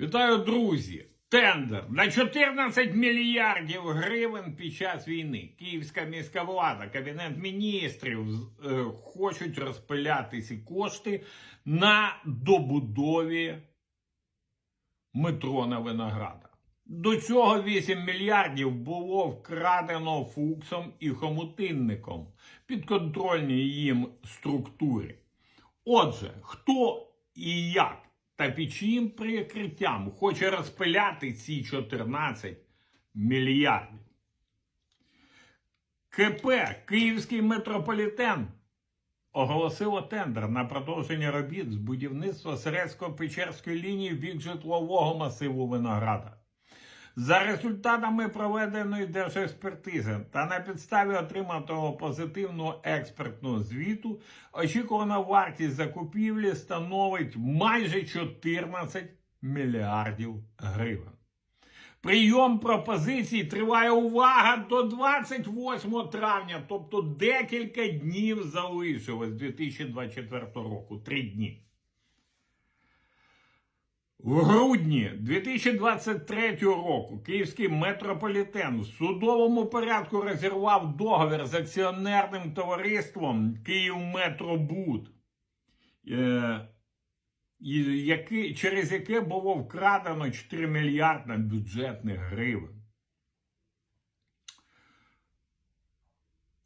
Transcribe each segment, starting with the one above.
Вітаю, друзі! Тендер на 14 мільярдів гривень під час війни. Київська міська влада, кабінет міністрів е, хочуть розпиляти ці кошти на добудові метро на Винограда. До цього 8 мільярдів було вкрадено Фуксом і Хомутинником підконтрольній їм структурі. Отже, хто і як та під чиїм прикриттям хоче розпиляти ці 14 мільярдів? КП Київський метрополітен оголосило тендер на продовження робіт з будівництва Серецько-Печерської лінії бік житлового масиву Винограда. За результатами проведеної держекспертизи та на підставі отриманого позитивного експертного звіту, очікувана вартість закупівлі становить майже 14 мільярдів гривень. Прийом пропозицій триває увага до 28 травня, тобто декілька днів залишилось 2024 року. Три дні. В грудні 2023 року Київський метрополітен в судовому порядку розірвав договір з акціонерним товариством Київметробуд, е, через яке було вкрадено 4 мільярди бюджетних гривень.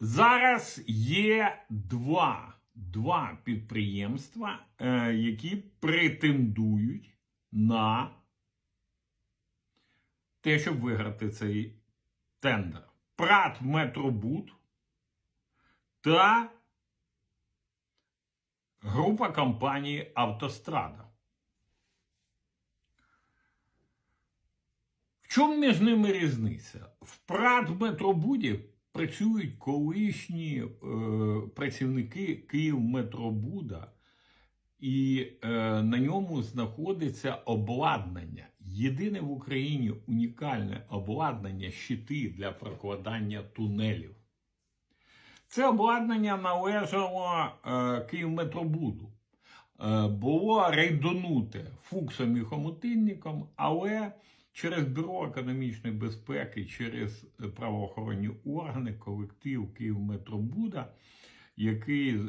Зараз є два, два підприємства, е, які претендують на те, щоб виграти цей тендер. Прат Метробуд та група компанії Автострада. В чому між ними різниця? В Прат Метробуді працюють колишні е, працівники Київметробуда, і е, на ньому знаходиться обладнання. Єдине в Україні унікальне обладнання щити для прокладання тунелів. Це обладнання належало е, Київметробуду. Е, було рейдонуте Фуксом і Хомутинником, але через Бюро економічної безпеки, через правоохоронні органи, колектив Київметробуда, який е,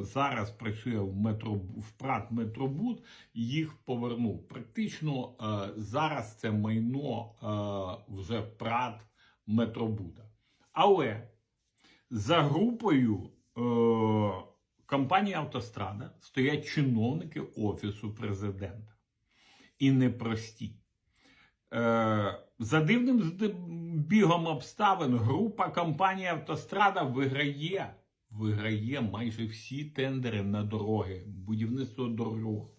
зараз працює в, метро, в ПРАТ Метробуд, їх повернув. Практично е, зараз це майно е, вже ПРАТ Метробуда. Але за групою е, компанії Автострада стоять чиновники Офісу президента. І непрості. Е, за дивним бігом обставин група компанії Автострада виграє, виграє майже всі тендери на дороги, будівництво дорог,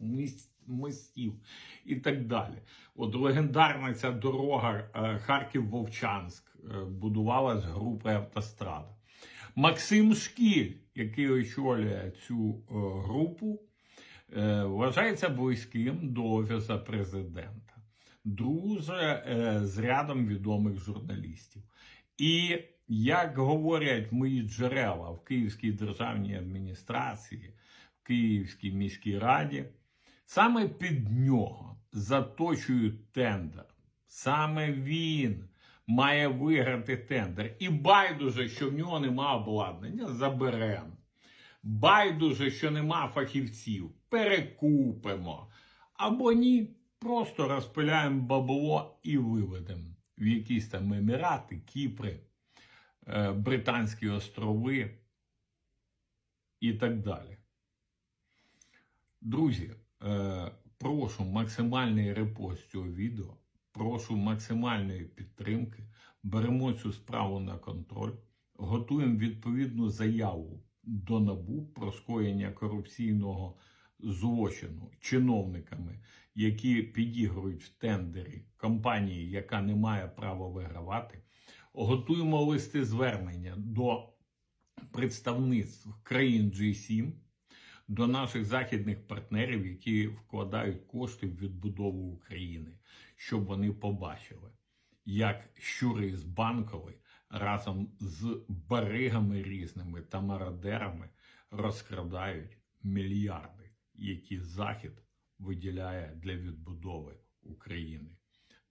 мостів і так далі. От легендарна ця дорога е, Харків-Вовчанськ е, будувалась групою Автострада. Максим Шкіль, який очолює цю е, групу, вважається близьким до Офісу президента. Друже з рядом відомих журналістів. І як говорять мої джерела в Київській державній адміністрації, в Київській міській раді, саме під нього заточують тендер. Саме він має виграти тендер. І байдуже, що в нього нема обладнання, заберемо. Байдуже, що нема фахівців, перекупимо. Або ні, просто розпиляємо бабло і виведемо в якісь там Емірати, Кіпри, Британські острови і так далі. Друзі, е, прошу максимальний репост цього відео. Прошу максимальної підтримки. Беремо цю справу на контроль, готуємо відповідну заяву до НАБУ про скоєння корупційного злочину чиновниками, які підігрують в тендері компанії, яка не має права вигравати. Готуємо листи звернення до представництв країн G7, до наших західних партнерів, які вкладають кошти в відбудову України, щоб вони побачили, як щури з банкової разом з баригами різними та мародерами розкрадають мільярди, які Захід виділяє для відбудови України.